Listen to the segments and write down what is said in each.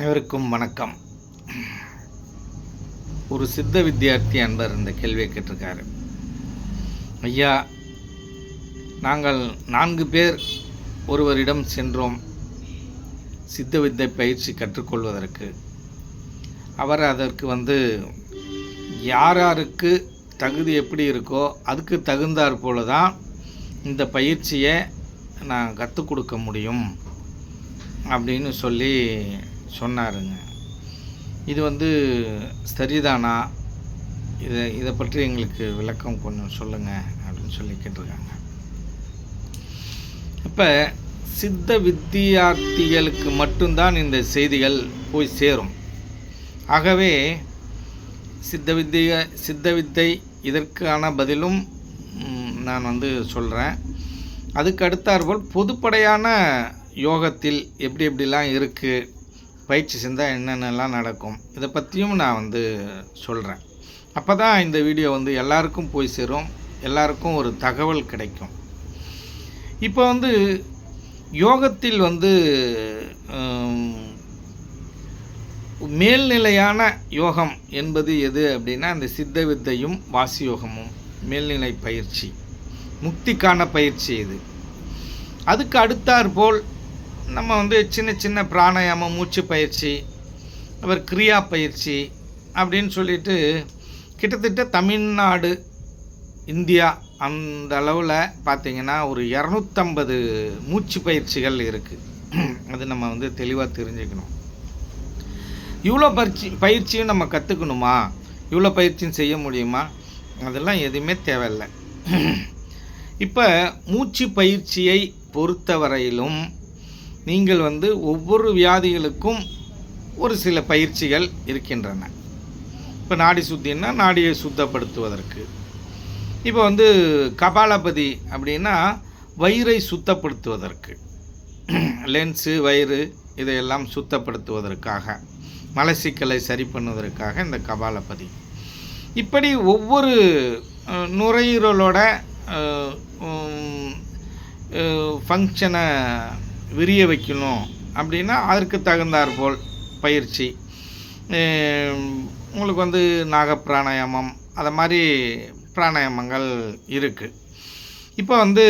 அனைவருக்கும் வணக்கம். ஒரு சித்த வித்தியார்த்தி அன்பர் இந்த கேள்வியை கேட்டிருக்காரு. ஐயா நாங்கள் நான்கு பேர் ஒருவரிடம் சென்றோம். சித்த வித்தை பயிற்சி கற்றுக்கொள்வதற்கு. அவர் அதற்கு வந்து யார் யாருக்கு தகுதி எப்படி இருக்கோ அதுக்கு தகுந்தாற் போல தான் இந்த பயிற்சியை நான் கற்றுக் கொடுக்க முடியும். அப்படின்னு சொல்லி சொன்னாருங்க. இது வந்து சரிதானா? இதை இதை பற்றி எங்களுக்கு விளக்கம் கொஞ்சம் சொல்லுங்கள் அப்படின்னு சொல்லி கேட்டிருக்காங்க. இப்போ சித்த வித்தியார்த்திகளுக்கு மட்டும்தான் இந்த செய்திகள் போய் சேரும். ஆகவே சித்த வித்திய சித்த வித்தை இதற்கான பதிலும் நான் வந்து சொல்கிறேன் அதுக்கு அடுத்தாற்போல் பொதுப்படையான யோகத்தில் எப்படி எப்படிலாம் இருக்குது பயிற்சி செஞ்சால் என்னென்னலாம் நடக்கும்? இதை பற்றியும் நான் வந்து சொல்கிறேன் அப்போ தான் இந்த வீடியோ வந்து எல்லாருக்கும் போய் சேரும். எல்லாருக்கும் ஒரு தகவல் கிடைக்கும். இப்போ வந்து யோகத்தில் வந்து மேல்நிலையான யோகம் என்பது எது அப்படின்னா இந்த சித்த வித்தையும் வாசி யோகமும் மேல்நிலை பயிற்சி முக்திக்கான பயிற்சி இது. அதுக்கு அடுத்தாற்போல் நம்ம வந்து சின்ன சின்ன பிராணாயாமம் மூச்சு பயிற்சி அப்புறம் கிரியா பயிற்சி அப்படின்னு சொல்லிட்டு கிட்டத்தட்ட தமிழ்நாடு இந்தியா அந்த அளவில் பார்த்திங்கன்னா ஒரு இரநூத்தம்பது மூச்சு பயிற்சிகள் இருக்குது அது நம்ம வந்து தெளிவாக தெரிஞ்சுக்கணும். இவ்வளோ பயிற்சி பயிற்சியும் நம்ம கற்றுக்கணுமா இவ்வளோ பயிற்சியும் செய்ய முடியுமா? அதெல்லாம் எதுவுமே தேவையில்லை. இப்போ மூச்சு பயிற்சியை பொறுத்தவரையிலும் நீங்கள் வந்து ஒவ்வொரு வியாதிகளுக்கும் ஒரு சில பயிற்சிகள் இருக்கின்றன. இப்போ நாடி சுத்தின்னா நாடியை சுத்தப்படுத்துவதற்கு. இப்போ வந்து கபாலபதி அப்படின்னா வயிறை சுத்தப்படுத்துவதற்கு. லென்ஸு வயிறு இதையெல்லாம் சுத்தப்படுத்துவதற்காக மலசிக்கலை சரி பண்ணுவதற்காக இந்த கபாலபதி. இப்படி ஒவ்வொரு நுரையீரலோட ஃபங்க்ஷனை விரிய வைக்கணும். அப்படின்னா அதற்கு தகுந்தாற்போல் பயிற்சி. உங்களுக்கு வந்து நாக பிராணாயாமம் அதை மாதிரி பிராணாயாமங்கள் இருக்குது இப்போ வந்து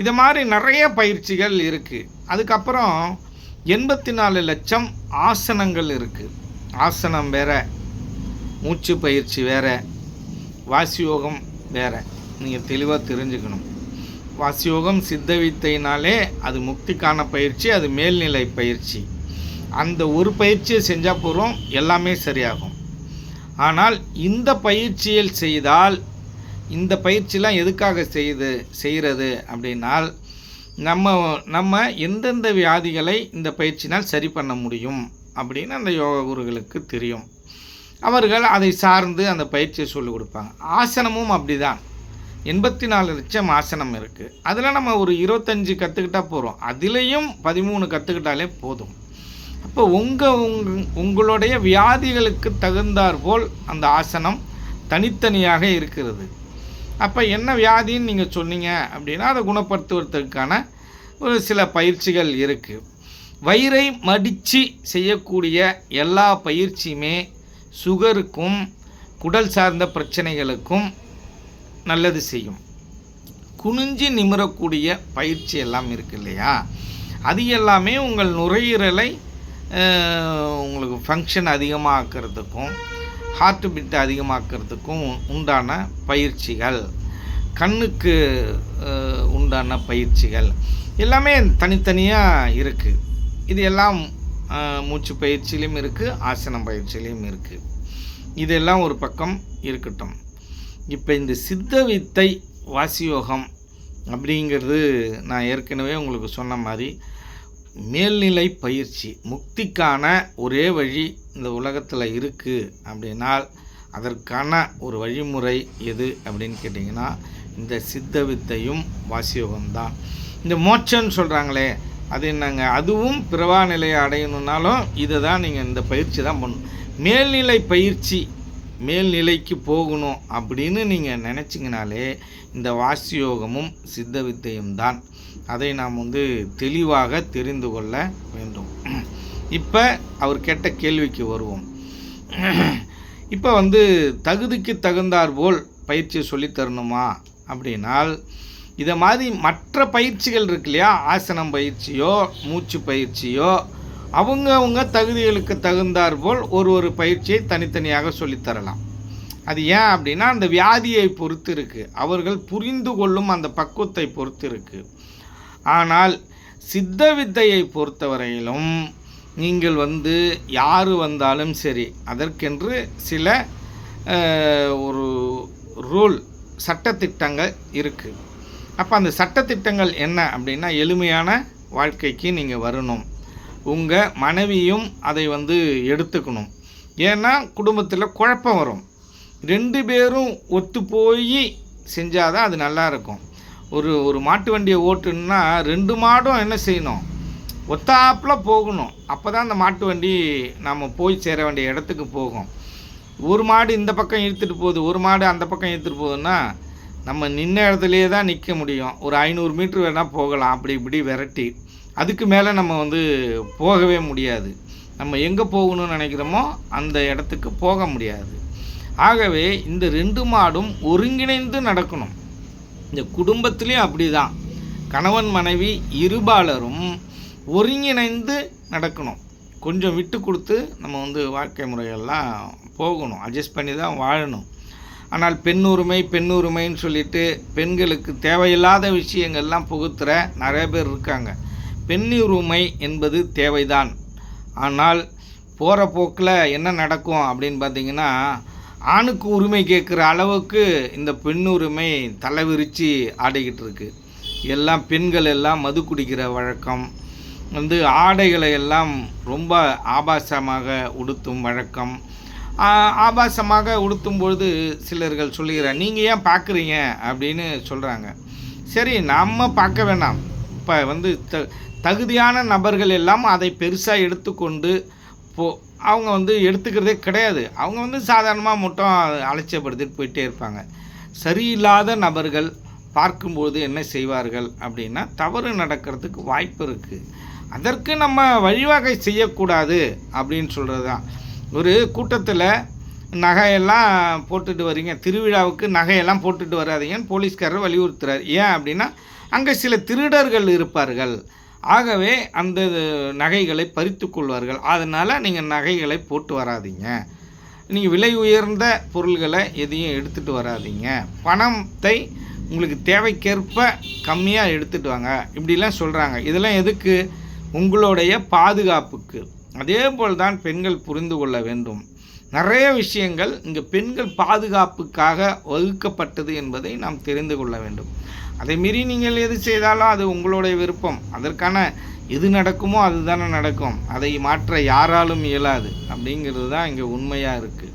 இது மாதிரி நிறைய பயிற்சிகள் இருக்குது அதுக்கப்புறம் எண்பத்தி நாலு லட்சம் ஆசனங்கள் இருக்குது ஆசனம் வேறு மூச்சு பயிற்சி வேறு வாசியோகம் வேறு. நீங்கள் தெளிவாக தெரிஞ்சுக்கணும். வாசியோகம் சித்தவித்தைனாலே அது முக்திக்கான பயிற்சி அது மேல்நிலை பயிற்சி. அந்த ஒரு பயிற்சியை செஞ்சால் போகிறோம் எல்லாமே சரியாகும். ஆனால் இந்த பயிற்சியில் செய்தால் இந்த பயிற்சிலாம் எதுக்காக செய்து செய்கிறது அப்படின்னால் நம்ம நம்ம எந்தெந்த வியாதிகளை இந்த பயிற்சினால் சரி பண்ண முடியும் அப்படின்னு அந்த யோக குருகளுக்கு தெரியும். அவர்கள் அதை சார்ந்து அந்த பயிற்சியை சொல்லிக் கொடுப்பாங்க. ஆசனமும் அப்படிதான். எண்பத்தி நாலு லட்சம் ஆசனம் இருக்குது அதில் நம்ம ஒரு இருபத்தஞ்சி கற்றுக்கிட்டால் போகிறோம் அதுலேயும் பதிமூணு கற்றுக்கிட்டாலே போதும். அப்போ உங்கள் உங் உங்களுடைய வியாதிகளுக்கு தகுந்தாற்போல் அந்த ஆசனம் தனித்தனியாக இருக்கிறது. அப்போ என்ன வியாதின்னு நீங்கள் சொன்னீங்க அப்படின்னா அதை குணப்படுத்துவதற்கான ஒரு சில பயிற்சிகள் இருக்குது வயிறை மடித்து செய்யக்கூடிய எல்லா பயிற்சியுமே சுகருக்கும் குடல் சார்ந்த பிரச்சனைகளுக்கும் நல்லது செய்யும். குனிஞ்சு நிமிரக்கூடிய பயிற்சி எல்லாம் இருக்கு இல்லையா? அது எல்லாமே உங்கள் நுரையீரலை உங்களுக்கு ஃபங்க்ஷன் அதிகமாக்கிறதுக்கும் ஹார்ட் பீட் அதிகமாக்கிறதுக்கும் உண்டான பயிற்சிகள். கண்ணுக்கு உண்டான பயிற்சிகள். எல்லாமே தனித்தனியாக இருக்குது இது எல்லாம் மூச்சு பயிற்சியிலையும் இருக்குது ஆசனம் பயிற்சியிலையும் இருக்குது இதெல்லாம் ஒரு பக்கம் இருக்கட்டும். இப்போ இந்த சித்த வித்தை வாசியோகம் அப்படிங்கிறது நான் ஏற்கனவே உங்களுக்கு சொன்ன மாதிரி மேல்நிலை பயிற்சி முக்திக்கான ஒரே வழி இந்த உலகத்தில் இருக்குது அப்படின்னால் அதற்கான ஒரு வழிமுறை எது அப்படின்னு கேட்டிங்கன்னா இந்த சித்த வித்தையும் வாசியோகம்தான். இந்த மோட்சம்னு சொல்கிறாங்களே அது என்னங்க? அதுவும் பிறவா நிலையை அடையணுன்னாலும் இதை தான் நீங்கள் இந்த பயிற்சி தான் பண்ணணும். மேல்நிலை பயிற்சி மேல்நிலைக்கு போகணும் அப்படின்னு நீங்கள் நினச்சிங்கனாலே இந்த வாசியோகமும் சித்த வித்தையும் தான். அதை நாம் வந்து தெளிவாக தெரிந்து கொள்ள வேண்டும். இப்போ அவர் கேட்ட கேள்விக்கு வருவோம். இப்போ வந்து தகுதிக்கு தகுந்தார் போல் பயிற்சி சொல்லித்தரணுமா அப்படின்னால் இதை மாதிரி மற்ற பயிற்சிகள் இருக்கு இல்லையா? ஆசனம் பயிற்சியோ மூச்சு பயிற்சியோ அவங்கவங்க தகுதிகளுக்கு தகுந்தாற் போல் ஒரு ஒரு பயிற்சியை தனித்தனியாக சொல்லித்தரலாம். அது ஏன் அப்படின்னா அந்த வியாதியை பொறுத்து இருக்குது அவர்கள் புரிந்து கொள்ளும் அந்த பக்குவத்தை பொறுத்து இருக்குது ஆனால் சித்த வித்தையை பொறுத்தவரையிலும் நீங்கள் வந்து யார் வந்தாலும் சரி அதற்கென்று சில ஒரு ரூல் சட்டத்திட்டங்கள் இருக்குது அப்போ அந்த சட்டத்திட்டங்கள் என்ன அப்படின்னா எளிமையான வாழ்க்கைக்கு நீங்கள் வரணும். உங்கள் மனைவியும் அதை வந்து எடுத்துக்கணும். ஏன்னா குடும்பத்தில் குழப்பம் வரும். ரெண்டு பேரும் ஒத்து போய் செஞ்சால் தான் அது நல்லா இருக்கும். ஒரு ஒரு மாட்டு வண்டியை ஓட்டுன்னா ரெண்டு மாடும் என்ன செய்யணும்? ஒத்தாப்பில் போகணும். அப்போ தான் அந்த மாட்டு வண்டி நம்ம போய் சேர வேண்டிய இடத்துக்கு போகும். ஒரு மாடு இந்த பக்கம் இழுத்துட்டு போகுது ஒரு மாடு அந்த பக்கம் இழுத்துட்டு போகுதுன்னா நம்ம நின்ன இடத்துலையே தான் நிற்க முடியும். ஒரு ஐநூறு மீட்ரு வேணால் போகலாம். அப்படி இப்படி விரட்டி. அதுக்கு மேலே நம்ம வந்து போகவே முடியாது. நம்ம எங்கே போகணும்னு நினைக்கிறோமோ அந்த இடத்துக்கு போக முடியாது. ஆகவே இந்த ரெண்டு மாடும் ஒருங்கிணைந்து நடக்கணும். இந்த குடும்பத்திலையும் அப்படி தான் கணவன் மனைவி இருபாலரும் ஒருங்கிணைந்து நடக்கணும். கொஞ்சம் விட்டு கொடுத்து நம்ம வந்து வாழ்க்கை முறைகள்லாம் போகணும். அட்ஜஸ்ட் பண்ணி தான் வாழணும். ஆனால் பெண் உரிமை பெண் உரிமைன்னு சொல்லிட்டு பெண்களுக்கு தேவையில்லாத விஷயங்கள்லாம் புகுத்துற நிறைய பேர் இருக்காங்க. பெண்ணுரிமை என்பது தேவைதான். ஆனால் போகிற போக்கில் என்ன நடக்கும் அப்படின்னு பார்த்தீங்கன்னா ஆணுக்கு உரிமை கேட்குற அளவுக்கு இந்த பெண்ணுரிமை தலைவிரித்து ஆடிக்கிட்டு இருக்கு எல்லாம் பெண்கள் எல்லாம் மது குடிக்கிற வழக்கம். வந்து ஆடைகளை எல்லாம் ரொம்ப ஆபாசமாக உடுத்தும் வழக்கம். ஆபாசமாக உடுத்தும் பொழுது சிலர்கள் சொல்லுகிறார் நீங்கள் ஏன் பார்க்குறீங்க அப்படின்னு சொல்கிறாங்க சரி நம்ம பார்க்க வேணாம். இப்போ வந்து த தகுதியான நபர்கள் எல்லாம் அதை பெருசாக எடுத்துக்கொண்டு போ அவங்க வந்து எடுத்துக்கிறதே கிடையாது. அவங்க வந்து சாதாரணமாக மட்டும் அலட்சியப்படுத்திட்டு போயிட்டே இருப்பாங்க. சரியில்லாத நபர்கள் பார்க்கும்போது என்ன செய்வார்கள் அப்படின்னா தவறு நடக்கிறதுக்கு வாய்ப்பு இருக்குது அதற்கு நம்ம வழிவகை செய்யக்கூடாது அப்படின்னு சொல்கிறது தான் ஒரு கூட்டத்தில் நகையெல்லாம் போட்டுட்டு வரீங்க. திருவிழாவுக்கு நகையெல்லாம் போட்டுட்டு வராதீங்கன்னு போலீஸ்காரர் வலியுறுத்துறார். ஏன் அப்படின்னா அங்கே சில திருடர்கள் இருப்பார்கள். ஆகவே அந்த நகைகளை பறித்து கொள்வார்கள். அதனால் நீங்கள் நகைகளை போட்டு வராதீங்க. நீங்கள் விலை உயர்ந்த பொருள்களை எதையும் எடுத்துகிட்டு வராதீங்க. பணத்தை உங்களுக்கு தேவைக்கேற்ப கம்மியாக எடுத்துகிட்டு வாங்க. இப்படிலாம் சொல்கிறாங்க இதெல்லாம் எதுக்கு? உங்களுடைய பாதுகாப்புக்கு. அதே போல் தான் பெண்கள் புரிந்து கொள்ள வேண்டும். நிறைய விஷயங்கள் இங்கே பெண்கள் பாதுகாப்புக்காக வகுக்கப்பட்டது என்பதை நாம் தெரிந்து கொள்ள வேண்டும். அதை மீறி நீங்கள் எது செய்தாலும் அது உங்களுடைய விருப்பம். அதற்கான எது நடக்குமோ அதுதானே நடக்கும். அதை மாற்ற யாராலும் இயலாது. அப்படிங்கிறது தான் இங்கே உண்மையாக இருக்குது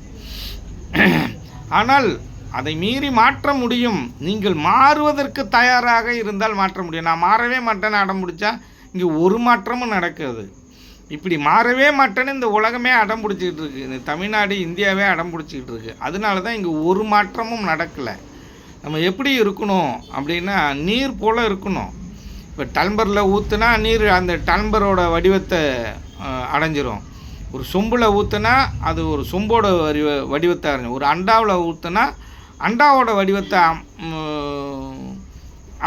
ஆனால் அதை மீறி மாற்ற முடியும். நீங்கள் மாறுவதற்கு தயாராக இருந்தால் மாற்ற முடியும். நான் மாறவே மாட்டேன்னு அடம் பிடிச்சா இங்கே ஒரு மாற்றமும் நடக்காது. இப்படி மாறவே மாட்டேன்னு இந்த உலகமே அடம் பிடிச்சிக்கிட்டு இருக்கு. இந்த தமிழ்நாடு இந்தியாவே அடம் பிடிச்சிக்கிட்டு இருக்கு. அதனால தான் இங்கே ஒரு மாற்றமும் நடக்கலை. நம்ம எப்படி இருக்கணும் அப்படின்னா நீர் போல் இருக்கணும். இப்போ டல்பரில் ஊற்றுனா நீர் அந்த டல்பரோட வடிவத்தை அடைஞ்சிரும். ஒரு சொம்பில் ஊற்றுனா அது ஒரு சொம்போட வடிவ வடிவத்தை அடைஞ்சு ஒரு அண்டாவில் ஊற்றுனா அண்டாவோட வடிவத்தை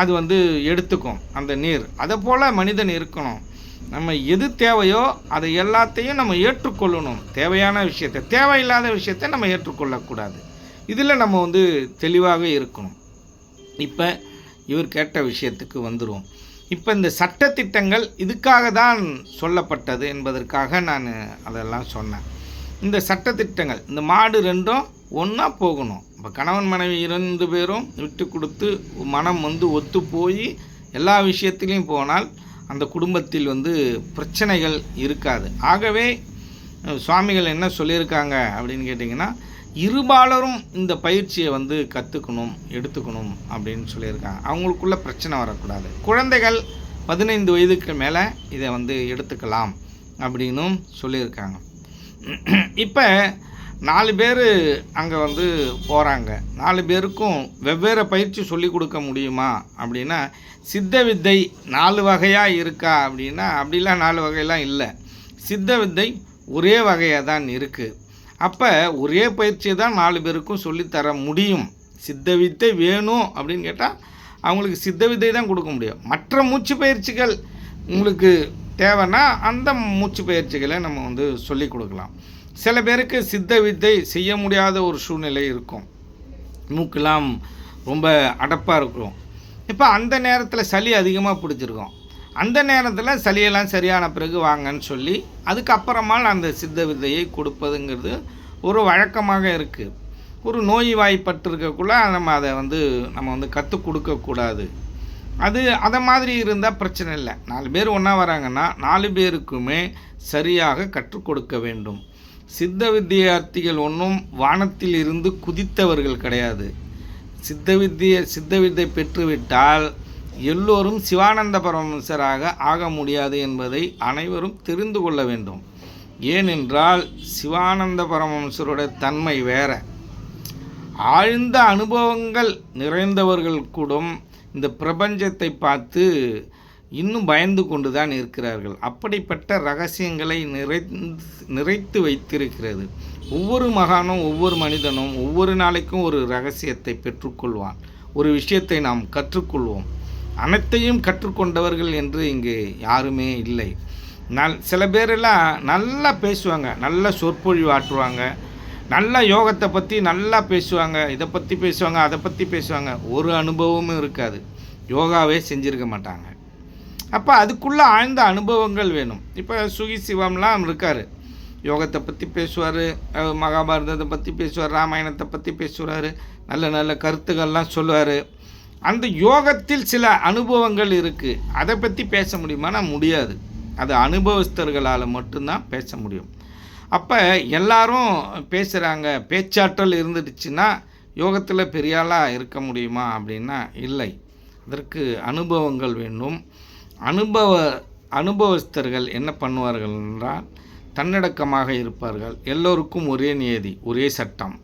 அது வந்து எடுத்துக்கும் அந்த நீர். அதை போல் மனிதன் இருக்கணும். நம்ம எது தேவையோ அதை எல்லாத்தையும் நம்ம ஏற்றுக்கொள்ளணும். தேவையான விஷயத்தை தேவையில்லாத விஷயத்தை நம்ம ஏற்றுக்கொள்ளக்கூடாது. இதில் நம்ம வந்து தெளிவாக இருக்கணும். இப்போ இவர் கேட்ட விஷயத்துக்கு வந்துடும் இப்போ இந்த சட்டத்திட்டங்கள் இதுக்காக தான் சொல்லப்பட்டது என்பதற்காக நான் அதெல்லாம் சொன்னேன். இந்த சட்டத்திட்டங்கள் இந்த மாடு ரெண்டும் ஒன்றா போகணும். இப்போ கணவன் மனைவி இரண்டு பேரும் விட்டு கொடுத்து மனம் வந்து ஒத்து போய் எல்லா விஷயத்திலையும் போனால் அந்த குடும்பத்தில் வந்து பிரச்சனைகள் இருக்காது. ஆகவே சுவாமிகள் என்ன சொல்லியிருக்காங்க அப்படின்னு கேட்டிங்கன்னா இருபாலரும் இந்த பயிற்சியை வந்து கற்றுக்கணும் எடுத்துக்கணும் அப்படின்னு சொல்லியிருக்காங்க. அவங்களுக்குள்ள பிரச்சனை வரக்கூடாது. குழந்தைகள் பதினைந்து வயதுக்கு மேலே இதை வந்து எடுத்துக்கலாம் அப்படின்னும் சொல்லியிருக்காங்க. இப்போ நாலு பேர் அங்கே வந்து போகிறாங்க நாலு பேருக்கும் வெவ்வேறு பயிற்சி சொல்லி கொடுக்க முடியுமா? அப்படின்னா சித்த வித்தை நாலு வகையாக இருக்கா? அப்படின்னா அப்படிலாம் நாலு வகையெல்லாம் இல்லை. சித்த வித்தை ஒரே வகையாக தான் இருக்குது அப்போ ஒரே பயிற்சியை தான் நாலு பேருக்கும் சொல்லித்தர முடியும். சித்த வித்தை வேணும் அப்படின்னு கேட்டால் அவங்களுக்கு சித்த வித்தை தான் கொடுக்க முடியும். மற்ற மூச்சு பயிற்சிகள் உங்களுக்கு தேவைன்னா அந்த மூச்சு பயிற்சிகளை நம்ம வந்து சொல்லி கொடுக்கலாம். சில பேருக்கு சித்த வித்தை செய்ய முடியாத ஒரு சூழ்நிலை இருக்கும். மூக்கெல்லாம் ரொம்ப அடப்பாக இருக்கும். இப்போ அந்த நேரத்தில் சளி அதிகமாக பிடிச்சிருக்கும். அந்த நேரத்தில் சளியெல்லாம் சரியான பிறகு வாங்கன்னு சொல்லி அதுக்கப்புறமா அந்த சித்த வித்தையை கொடுப்பதுங்கிறது ஒரு வழக்கமாக இருக்குது ஒரு நோய் வாய்ப்பட்டிருக்கக்குள்ள நம்ம அதை வந்து நம்ம வந்து கற்றுக் கொடுக்கக்கூடாது. அது அதை மாதிரி இருந்தால் பிரச்சனை இல்லை. நாலு பேர் ஒன்றா வராங்கன்னா நாலு பேருக்குமே சரியாக கற்றுக் கொடுக்க வேண்டும். சித்த வித்தியார்த்திகள் ஒன்றும் வானத்தில் இருந்து குதித்தவர்கள் கிடையாது. சித்த வித்திய சித்த வித்தை பெற்றுவிட்டால் எல்லோரும் சிவானந்த பரமசராக ஆக முடியாது என்பதை அனைவரும் தெரிந்து கொள்ள வேண்டும். ஏனென்றால் சிவானந்த பரமஹம்சருடைய தன்மை வேற. ஆழ்ந்த அனுபவங்கள் நிறைந்தவர்கள் கூட இந்த பிரபஞ்சத்தை பார்த்து இன்னும் பயந்து கொண்டு தான் இருக்கிறார்கள். அப்படிப்பட்ட ரகசியங்களை நிறை நிறைத்து வைத்திருக்கிறது. ஒவ்வொரு மகானும் ஒவ்வொரு மனிதனும் ஒவ்வொரு நாளைக்கும் ஒரு ரகசியத்தை பெற்றுக்கொள்வான். ஒரு விஷயத்தை நாம் கற்றுக்கொள்வோம். அனைத்தையும் கற்றுக்கொண்டவர்கள் என்று இங்கு யாருமே இல்லை. நல் சில பேரெல்லாம் நல்லா பேசுவாங்க. நல்ல சொற்பொழிவு ஆற்றுவாங்க. நல்ல யோகத்தை பற்றி நல்லா பேசுவாங்க. இதை பற்றி பேசுவாங்க அதை பற்றி பேசுவாங்க. ஒரு அனுபவமும் இருக்காது. யோகாவே செஞ்சுருக்க மாட்டாங்க. அப்போ அதுக்குள்ளே ஆழ்ந்த அனுபவங்கள் வேணும். இப்போ சுகி சிவம்லாம் இருக்கார். யோகத்தை பற்றி பேசுவார் மகாபாரதத்தை பற்றி பேசுவார் ராமாயணத்தை பற்றி பேசுவார் நல்ல நல்ல கருத்துக்கள்லாம் சொல்லுவார். அந்த யோகத்தில் சில அனுபவங்கள் இருக்குது அதை பற்றி பேச முடியுமானா முடியாது. அது அனுபவஸ்தர்களால் மட்டும்தான் பேச முடியும். அப்போ எல்லாரும் பேசுகிறாங்க பேச்சாற்றல் இருந்துடுச்சுன்னா யோகத்தில் பெரியாளாக இருக்க முடியுமா அப்படின்னா இல்லை. அதற்கு அனுபவங்கள் வேண்டும் அனுபவ அனுபவஸ்தர்கள் என்ன பண்ணுவார்கள் என்றால் தன்னடக்கமாக இருப்பார்கள். எல்லோருக்கும் ஒரே நியதி ஒரே சட்டம்.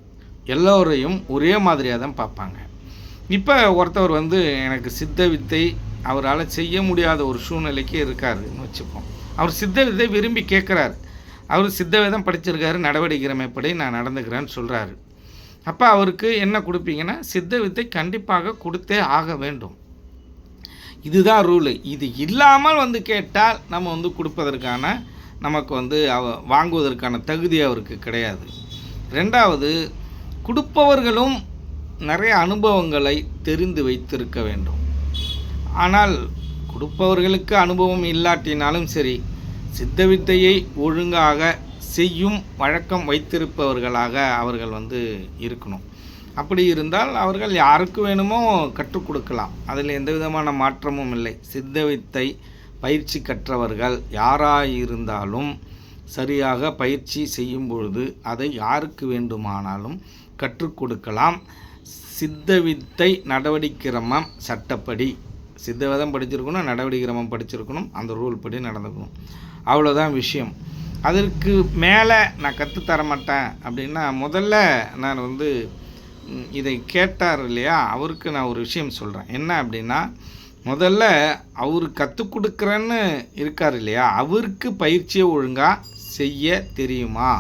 எல்லோரையும் ஒரே மாதிரியாக தான் பார்ப்பாங்க. இப்போ ஒருத்தவர் வந்து எனக்கு சித்த வித்தை அவரால் செய்ய முடியாத ஒரு சூழ்நிலைக்கு இருக்காருன்னு வச்சுப்போம். அவர் சித்த வித்தை விரும்பி கேட்குறாரு. அவர் சித்த விதம் படிச்சிருக்காரு நடவடிக்கைமைப்படி நான் நடந்துக்கிறேன்னு சொல்கிறாரு அப்போ அவருக்கு என்ன கொடுப்பீங்கன்னா சித்த வித்தை கண்டிப்பாக கொடுத்தே ஆக வேண்டும். இதுதான் ரூலு இது இல்லாமல் வந்து கேட்டால் நம்ம வந்து கொடுப்பதற்கான நமக்கு வந்து அவ வாங்குவதற்கான தகுதி அவருக்கு கிடையாது. ரெண்டாவது கொடுப்பவர்களும் நிறைய அனுபவங்களை தெரிந்து வைத்திருக்க வேண்டும். ஆனால் கொடுப்பவர்களுக்கு அனுபவம் இல்லாட்டினாலும் சரி சித்த வித்தையை ஒழுங்காக செய்யும் வழக்கம் வைத்திருப்பவர்களாக அவர்கள் வந்து இருக்கணும். அப்படி இருந்தால் அவர்கள் யாருக்கு வேணுமோ கற்றுக் கொடுக்கலாம். அதில் எந்த விதமான மாற்றமும் இல்லை. சித்த வித்தை பயிற்சி கற்றவர்கள் யாராயிருந்தாலும் சரியாக பயிற்சி செய்யும் பொழுது அதை யாருக்கு வேண்டுமானாலும் கற்றுக் கொடுக்கலாம். சித்த வித்தை நடவடிக்கிரமம் சட்டப்படி. சித்தவதம் படிச்சிருக்கணும் நடவடிக்கிரமம் படிச்சிருக்கணும் அந்த ரூல் படி நடந்துக்கணும். அவ்வளோதான் விஷயம். அதற்கு மேலே நான் கற்றுத்தர மாட்டேன் அப்படின்னா முதல்ல நான் வந்து இதை கேட்டார் இல்லையா? அவருக்கு நான் ஒரு விஷயம் சொல்கிறேன் என்ன அப்படின்னா முதல்ல அவர் கற்றுக் கொடுக்குறேன்னு இருக்கார் இல்லையா? அவருக்கு பயிற்சியை ஒழுங்காக செய்ய தெரியுமா?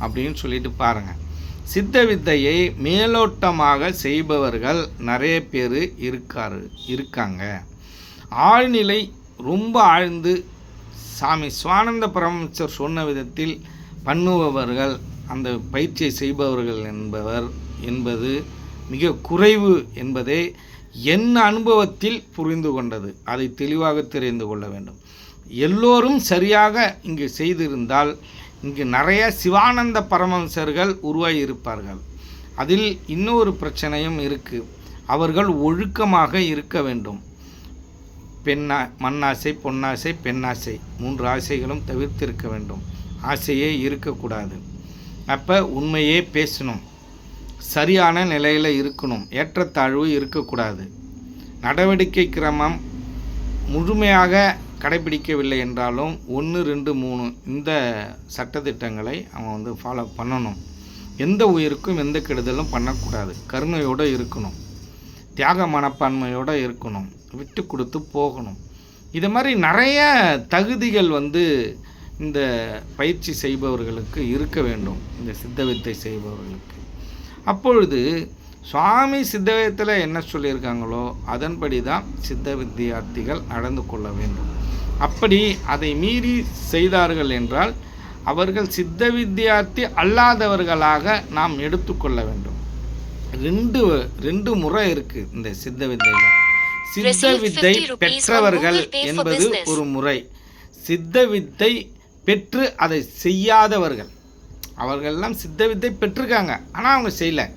அப்படின்னு சொல்லிட்டு பாருங்கள் சித்த வித்தையை மேலோட்டமாக செய்பவர்கள் நிறைய பேர் இருக்காரு இருக்காங்க. ஆழ்நிலை ரொம்ப ஆழ்ந்து சாமி சுவானந்த பரமச்சர் சொன்ன விதத்தில் பண்ணுபவர்கள் அந்த பயிற்சியை செய்பவர்கள் என்பவர் என்பது மிக குறைவு என்பதே என் அனுபவத்தில் புரிந்து கொண்டது. அதை தெளிவாக தெரிந்து கொள்ள வேண்டும். எல்லோரும் சரியாக இங்கு செய்திருந்தால் இங்கு நிறைய சிவானந்த பரமம்சர்கள் உருவாகி இருப்பார்கள் அதில் இன்னொரு பிரச்சனையும் இருக்குது அவர்கள் ஒழுக்கமாக இருக்க வேண்டும். பெண்ணா மண்ணாசை பொன்னாசை பெண்ணாசை மூன்று ஆசைகளும் தவிர்த்திருக்க வேண்டும். ஆசையே இருக்கக்கூடாது. அப்போ உண்மையே பேசணும். சரியான நிலையில் இருக்கணும். ஏற்றத்தாழ்வு இருக்கக்கூடாது. நடவடிக்கை கிரமம் முழுமையாக கடைபிடிக்கவில்லை என்றாலும் ஒன்று ரெண்டு மூணு இந்த சட்டத்திட்டங்களை அவன் வந்து ஃபாலோ பண்ணணும். எந்த உயிருக்கும் எந்த கெடுதலும் பண்ணக்கூடாது. கருணையோடு இருக்கணும். தியாக மனப்பான்மையோடு இருக்கணும். விட்டு கொடுத்து போகணும். இது மாதிரி நிறைய தகுதிகள் வந்து இந்த பயிற்சி செய்பவர்களுக்கு இருக்க வேண்டும். இந்த சித்த வித்தை செய்பவர்களுக்கு. அப்பொழுது சுவாமி சித்தவயத்தில் என்ன சொல்லியிருக்காங்களோ அதன்படி தான் சித்த வித்தியார்த்திகள் நடந்து கொள்ள வேண்டும். அப்படி அதை மீறி செய்தார்கள் என்றால் அவர்கள் சித்த வித்தியார்த்தி அல்லாதவர்களாக நாம் எடுத்துக்கொள்ள வேண்டும். ரெண்டு ரெண்டு முறை இருக்கு இந்த சித்த வித்தையில். சித்த வித்தை 50 rupees on பெற்றவர்கள் என்பது. ஒரு முறை. சித்த வித்தை பெற்று அதை செய்யாதவர்கள். அவர்கள்லாம் சித்த வித்தை பெற்றிருக்காங்க. ஆனால் அவங்க செய்யலை.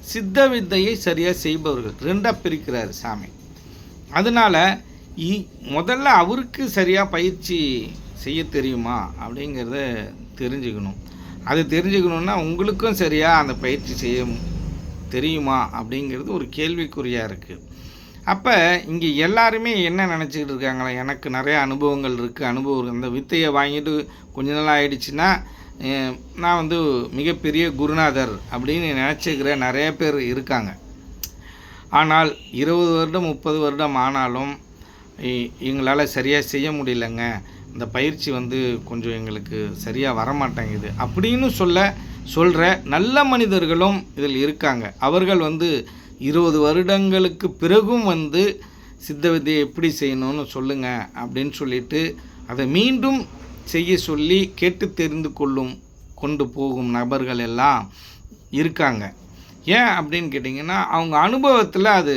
சித்த வித்தையை சரியாக செய்பவர்கள் ரெண்டாக பிரிக்கிறார் சாமி. அதனால இ- முதல்ல அவருக்கு சரியாக பயிற்சி செய்ய தெரியுமா அப்படிங்கிறத தெரிஞ்சுக்கணும். அது தெரிஞ்சுக்கணுன்னா உங்களுக்கும் சரியாக அந்த பயிற்சி செய்ய தெரியுமா அப்படிங்கிறது ஒரு கேள்விக்குறியாக இருக்குது அப்போ இங்கே எல்லாருமே என்ன நினச்சிக்கிட்டு இருக்காங்களா? எனக்கு நிறைய அனுபவங்கள் இருக்குது அனுபவம் அந்த வித்தையை வாங்கிட்டு கொஞ்ச நாள் ஆயிடுச்சுன்னா நான் வந்து மிகப்பெரிய குருநாதர் அப்படின்னு நினச்சிக்கிற நிறைய பேர் இருக்காங்க. ஆனால் இருபது வருடம் முப்பது வருடம் ஆனாலும் எங்களால் சரியாக செய்ய முடியலங்க. இந்த பயிற்சி வந்து கொஞ்சம் எங்களுக்கு சரியாக வரமாட்டேங்குது அப்படின்னு சொல்ல சொல்கிற நல்ல மனிதர்களும் இதில் இருக்காங்க. அவர்கள் வந்து இருபது வருடங்களுக்கு பிறகும் வந்து சித்த வித்தியை எப்படி செய்யணும்னு சொல்லுங்கள் அப்படின்னு சொல்லிட்டு அதை மீண்டும் செய்ய சொல்லி கேட்டு தெரிந்து கொள்ளும் கொண்டு போகும் நபர்கள் எல்லாம் இருக்காங்க. ஏன் அப்படின்னு கேட்டிங்கன்னா அவங்க அனுபவத்தில் அது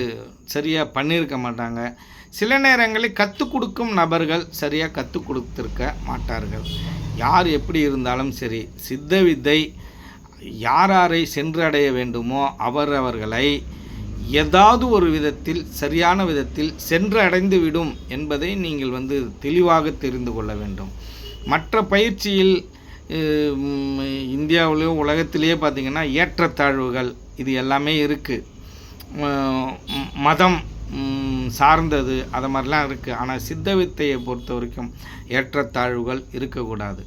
சரியாக பண்ணியிருக்க மாட்டாங்க. சில நேரங்களில் கற்றுக் கொடுக்கும் நபர்கள் சரியாக கற்றுக் கொடுத்துருக்க மாட்டார்கள். யார் எப்படி இருந்தாலும் சரி சித்த வித்தை யாராரை சென்றடைய வேண்டுமோ அவரவர்களை ஏதாவது ஒரு விதத்தில் சரியான விதத்தில் சென்று அடைந்து விடும் என்பதை நீங்கள் வந்து தெளிவாக தெரிந்து கொள்ள வேண்டும். மற்ற பயிற்சியில் இந்தியாவிலையும் உலகத்திலேயே பார்த்திங்கன்னா ஏற்றத்தாழ்வுகள் இது எல்லாமே இருக்குது மதம் சார்ந்தது அது மாதிரிலாம் இருக்குது ஆனால் சித்த வித்தையை பொறுத்த வரைக்கும் ஏற்றத்தாழ்வுகள் இருக்கக்கூடாது.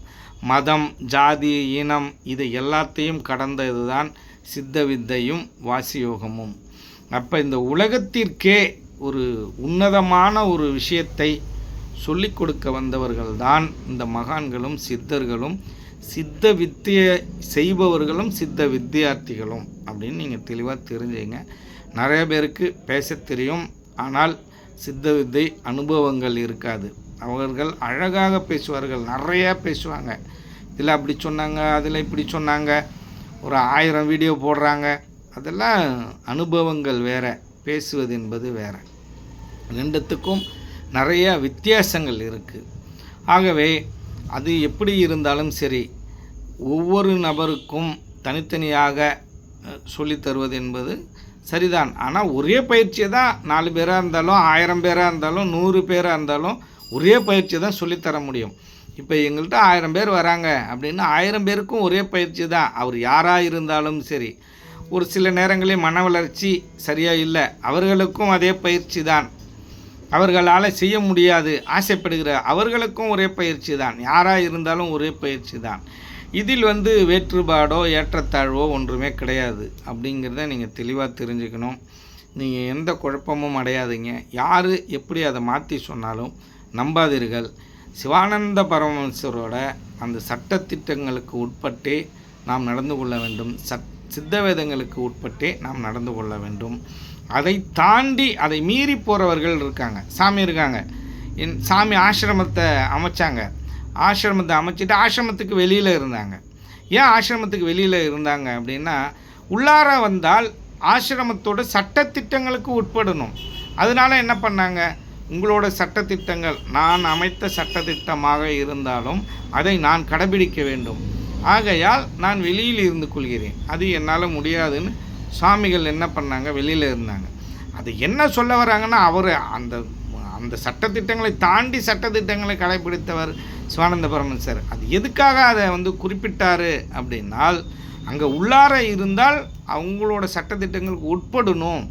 மதம் ஜாதி இனம் இது எல்லாத்தையும் கடந்தது தான் சித்த வித்தையும் வாசியோகமும். அப்போ இந்த உலகத்திற்கே ஒரு உன்னதமான ஒரு விஷயத்தை சொல்லிக் கொடுக்க வந்தவர்கள் தான் இந்த மகான்களும் சித்தர்களும் சித்த வித்தியை செய்பவர்களும் சித்த வித்தியார்த்திகளும் அப்படின்னு நீங்கள் தெளிவாக தெரிஞ்சுங்க. நிறைய பேருக்கு பேசத் தெரியும். ஆனால் சித்த வித்தை அனுபவங்கள் இருக்காது. அவர்கள் அழகாக பேசுவார்கள். நிறையா பேசுவாங்க. இதில் அப்படி சொன்னாங்க அதில் இப்படி சொன்னாங்க ஒரு ஆயிரம் வீடியோ போடுறாங்க. அதெல்லாம் அனுபவங்கள் வேறு. பேசுவது என்பது வேறு. ரெண்டுத்துக்கும் நிறைய வித்தியாசங்கள் இருக்குது ஆகவே அது எப்படி இருந்தாலும் சரி ஒவ்வொரு நபருக்கும் தனித்தனியாக சொல்லித் தருவது என்பது சரிதான். ஆனால் ஒரே பயிற்சியை தான் நாலு பேராக இருந்தாலும் ஆயிரம் பேராக இருந்தாலும் நூறு பேராக இருந்தாலும் ஒரே பயிற்சியை தான் சொல்லித்தர முடியும். இப்போ எங்கள்கிட்ட ஆயிரம் பேர் வராங்க அப்படின்னா ஆயிரம் பேருக்கும் ஒரே பயிற்சி தான். அவர் யாராக இருந்தாலும் சரி ஒரு சில நேரங்களில் மன வளர்ச்சி சரியாக இல்லை அவர்களுக்கும் அதே பயிற்சி தான். அவர்களால் செய்ய முடியாது. ஆசைப்படுகிற அவர்களுக்கும் ஒரே பயிற்சி தான். யாராக இருந்தாலும் ஒரே பயிற்சி தான். இதில் வந்து வேற்றுப்பாடோ ஏற்றத்தாழ்வோ ஒன்றுமே கிடையாது. அப்படிங்கிறத நீங்கள் தெளிவாக தெரிஞ்சுக்கணும். நீங்கள் எந்த குழப்பமும் அடையாதீங்க. யார் எப்படி அதை மாற்றி சொன்னாலும் நம்பாதீர்கள். சிவானந்த பரமஸ்வரோட அந்த சட்டத்திட்டங்களுக்கு உட்பட்டே நாம் நடந்து கொள்ள வேண்டும். சட் சித்தவேதங்களுக்கு உட்பட்டே நாம் நடந்து கொள்ள வேண்டும். அதை தாண்டி அதை மீறி போகிறவர்கள் இருக்காங்க. சாமி இருக்காங்க. என் சாமி ஆசிரமத்தை அமைச்சாங்க. ஆசிரமத்தை அமைச்சிட்டு ஆசிரமத்துக்கு வெளியில் இருந்தாங்க. ஏன் ஆசிரமத்துக்கு வெளியில் இருந்தாங்க அப்படின்னா உள்ளார வந்தால் ஆசிரமத்தோட சட்டத்திட்டங்களுக்கு உட்படணும். அதனால என்ன பண்ணாங்க? உங்களோட சட்டத்திட்டங்கள் நான் அமைத்த சட்டத்திட்டமாக இருந்தாலும் அதை நான் கடைபிடிக்க வேண்டும். ஆகையால் நான் வெளியில் இருந்து கொள்கிறேன். அது என்னால் முடியாதுன்னு சாமிகள் என்ன பண்ணாங்க? வெளியில் இருந்தாங்க. அது என்ன சொல்ல வராங்கன்னா அவர் அந்த அந்த சட்டத்திட்டங்களை தாண்டி சட்டத்திட்டங்களை கடைபிடித்தவர் சிவானந்த பரமன்சர் அது எதுக்காக அதை வந்து குறிப்பிட்டார் அப்படின்னால் அங்கே உள்ளார இருந்தால் அவங்களோட சட்டத்திட்டங்களுக்கு உட்படணும்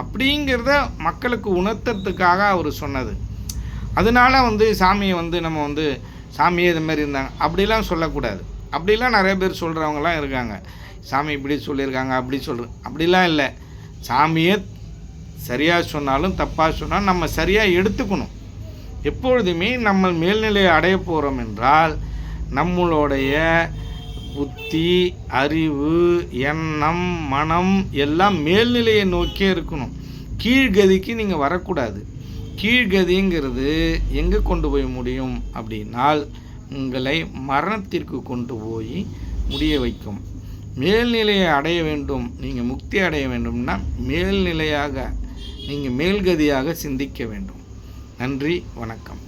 அப்படிங்கிறத மக்களுக்கு உணர்த்துறதுக்காக அவர் சொன்னது. அதனால வந்து சாமியை வந்து நம்ம வந்து சாமியே இது மாதிரி இருந்தாங்க. அப்படிலாம் சொல்லக்கூடாது. அப்படிலாம் நிறைய பேர் சொல்கிறவங்கலாம் இருக்காங்க. சாமி இப்படி சொல்லியிருக்காங்க அப்படி சொல்கிற அப்படிலாம் இல்லை. சாமியே சரியாக சொன்னாலும் தப்பாக சொன்னாலும் நம்ம சரியாக எடுத்துக்கணும். எப்பொழுதுமே நம்ம மேல்நிலையை அடைய போகிறோம் என்றால் நம்மளுடைய புத்தி அறிவு எண்ணம் மனம் எல்லாம் மேல்நிலையை நோக்கியே இருக்கணும். கீழ்கதிக்கு நீங்கள் வரக்கூடாது. கீழ்கதிங்கிறது எங்கே கொண்டு போய் முடியும் அப்படின்னால் உங்களை மரணத்திற்கு கொண்டு போய் முடிய வைக்கும். மேல்நிலையை அடைய வேண்டும் நீங்கள் முக்தி அடைய வேண்டும்னா மேல்நிலையாக நீங்கள் மேல்கதியாக சிந்திக்க வேண்டும். நன்றி வணக்கம்.